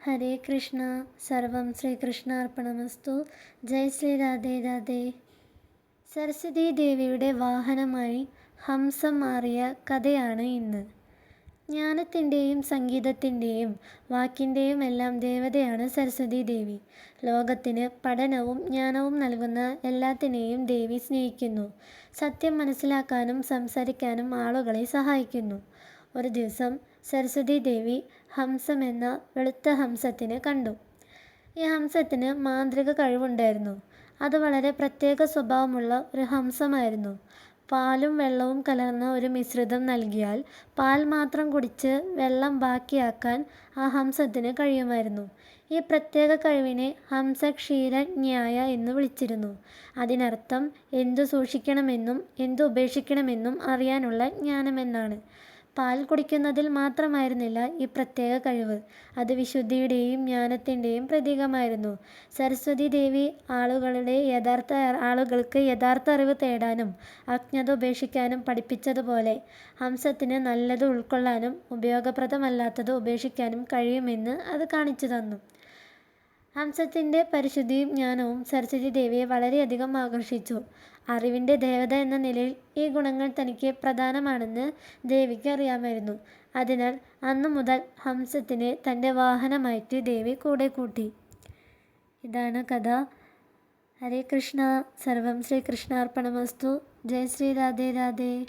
ഹരേ കൃഷ്ണ സർവം ശ്രീകൃഷ്ണാർപ്പണമസ്തു ജയ് ശ്രീ രാധേ രാധേ സരസ്വതി ദേവിയുടെ വാഹനമായി ഹംസം മാറിയ കഥയാണ് ഇന്ന്. ജ്ഞാനത്തിന്റെയും സംഗീതത്തിന്റെയും വാക്കിന്റെയും എല്ലാം ദേവതയാണ് സരസ്വതി ദേവി. ലോകത്തിന് പഠനവും ജ്ഞാനവും നൽകുന്ന എല്ലാത്തിനെയും ദേവി സ്നേഹിക്കുന്നു. സത്യം മനസ്സിലാക്കാനും സംസാരിക്കാനും ആളുകളെ സഹായിക്കുന്നു. ഒരു ദിവസം സരസ്വതി ദേവി ഹംസം എന്ന വെളുത്ത ഹംസത്തിനെ കണ്ടു. ഈ ഹംസത്തിന് മാന്ത്രിക കഴിവുണ്ടായിരുന്നു. അത് വളരെ പ്രത്യേക സ്വഭാവമുള്ള ഒരു ഹംസമായിരുന്നു. പാലും വെള്ളവും കലർന്ന ഒരു മിശ്രിതം നൽകിയാൽ പാൽ മാത്രം കുടിച്ച് വെള്ളം ബാക്കിയാക്കാൻ ആ ഹംസത്തിന് കഴിയുമായിരുന്നു. ഈ പ്രത്യേക കഴിവിനെ ഹംസക്ഷീരജ്ഞായ എന്ന് വിളിച്ചിരുന്നു. അതിനർത്ഥം എന്തു സൂക്ഷിക്കണമെന്നും എന്തു ഉപേക്ഷിക്കണമെന്നും അറിയാനുള്ള ജ്ഞാനമെന്നാണ്. പാൽ കുടിക്കുന്നതിൽ മാത്രമായിരുന്നില്ല ഈ പ്രത്യേക കഴിവ്. അത് വിശുദ്ധിയുടെയും ജ്ഞാനത്തിന്റെയും പ്രതീകമായിരുന്നു. സരസ്വതി ദേവി ആളുകളുടെ യഥാർത്ഥ ആളുകൾക്ക് യഥാർത്ഥ അറിവ് തേടാനും അജ്ഞത ഉപേക്ഷിക്കാനും പഠിപ്പിച്ചതുപോലെ ഹംസത്തിന് നല്ലത് ഉൾക്കൊള്ളാനും ഉപയോഗപ്രദമല്ലാത്തത് ഉപേക്ഷിക്കാനും കഴിയുമെന്ന് അത് കാണിച്ചു തന്നു. ഹംസത്തിന്റെ പരിശുദ്ധിയും ജ്ഞാനവും സരസ്വതി ദേവിയെ വളരെയധികം ആകർഷിച്ചു. അറിവിന്റെ ദേവത എന്ന നിലയിൽ ഈ ഗുണങ്ങൾ തനിക്ക് പ്രധാനമാണെന്ന് ദേവിക്ക് അറിയാമായിരുന്നു. അതിനാൽ അന്നു മുതൽ ഹംസത്തിനെ തന്റെ വാഹനമായിട്ട് ദേവി കൂടെ കൂട്ടി. ഇതാണ് കഥ. ഹരേ കൃഷ്ണ. സർവം ശ്രീകൃഷ്ണാർപ്പണമസ്തു. ജയ ശ്രീ രാധേ രാധേ.